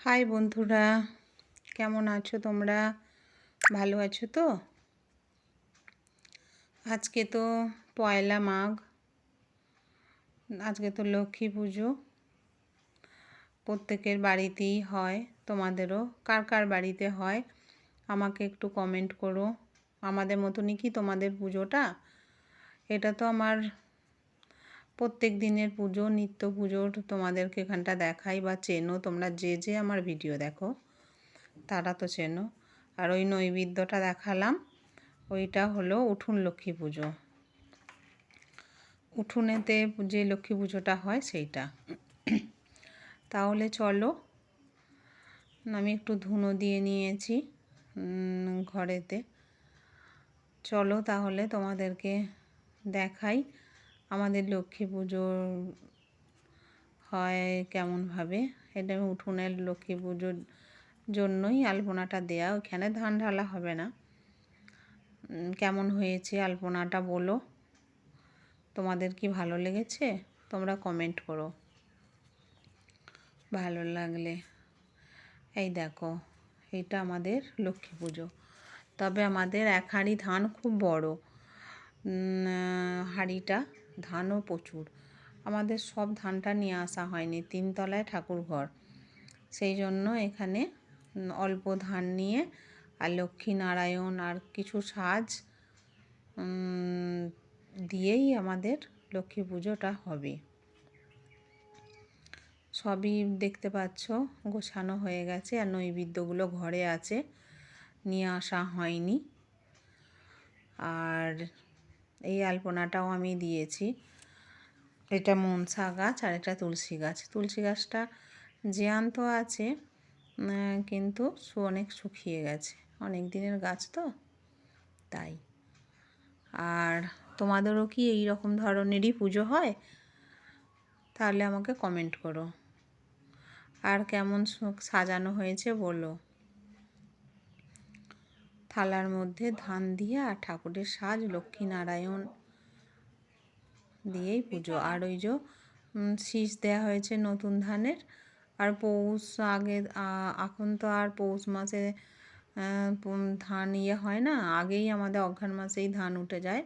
High বন্ধুরা, কেমন আছো তোমরা? ভালো আছো তো? আজকে তো পয়লা মাঘ, আজকে তো লক্ষ্মী পুজো। প্রত্যেকের বাড়িতেই হয়, তোমাদেরও। কার কার বাড়িতে হয়, আমাকে একটু কমেন্ট করো। আমাদের মতনই কি তোমাদের পুজোটা? এটা তো আমার প্রত্যেক দিনের পুজো, নিত্য পুজোর তোমাদেরকে এখানটা দেখাই বা চেনো, তোমরা যে যে আমার ভিডিও দেখো, তারা তো চেনো। আর ওই নৈবেদ্যটা দেখালাম, ওইটা হলো উঠুন লক্ষ্মী পুজো। উঠুনেতে যে লক্ষ্মী পুজোটা হয় সেইটা। তাহলে চলো, আমি একটু ধুনো দিয়ে নিয়েছি ঘরেতে। চলো তাহলে তোমাদেরকে দেখাই। আমাদের লক্ষ্মী পুজো হয় কেমনভাবে? এটা উঠোনের লক্ষ্মী পুজোর জন্যই আলপনাটা দেয়া। ওখানে ধান ঢালা হবে না। কেমন হয়েছে আলপনাটা বলো। তোমাদের কি ভালো লেগেছে? তোমরা কমেন্ট করো। ভালো লাগলে। এই দেখো, এটা আমাদের লক্ষ্মী পুজো। তবে আমাদের এক হাঁড়ি ধান খুব বড়। হাঁড়িটা ধানও প্রচুর। আমাদের সব ধানটা নিয়ে আসা হয়নি, তিনতলায় ঠাকুর ঘর। সেই জন্য এখানে অল্প ধান নিয়ে আর লক্ষ্মী নারায়ণ আর কিছু সাজ দিয়েই আমাদের লক্ষ্মী পুজোটা হবে। সবই দেখতে পাচ্ছ, গোছানো হয়ে গেছে আর নৈবেদ্যগুলো ঘরে আছে, নিয়ে আসা হয়নি। আর এই আলপনাটাও আমি দিয়েছি। এটা মনসা গাছ আর এটা তুলসী গাছ। তুলসী গাছটা জ্যান্ত আছে কিন্তু অনেক শুকিয়ে গেছে। অনেক দিনের গাছ তো, তাই। আর তোমাদেরও কি এই রকম ধরনেরই পুজো হয়? তাহলে আমাকে কমেন্ট করো। আর কেমন সাজানো হয়েছে বলো। থালার মধ্যে ধান দিয়ে আর ঠাকুরের সাজ লক্ষ্মীনারায়ণ দিয়েই পুজো। আর ওই যে শীষ দেওয়া হয়েছে নতুন ধানের। আর পৌষ আগে এখন তো আর পৌষ মাসে ধান ইয়ে হয় না। আগেই আমাদের অঘ্রাণ মাসেই ধান উঠে যায়।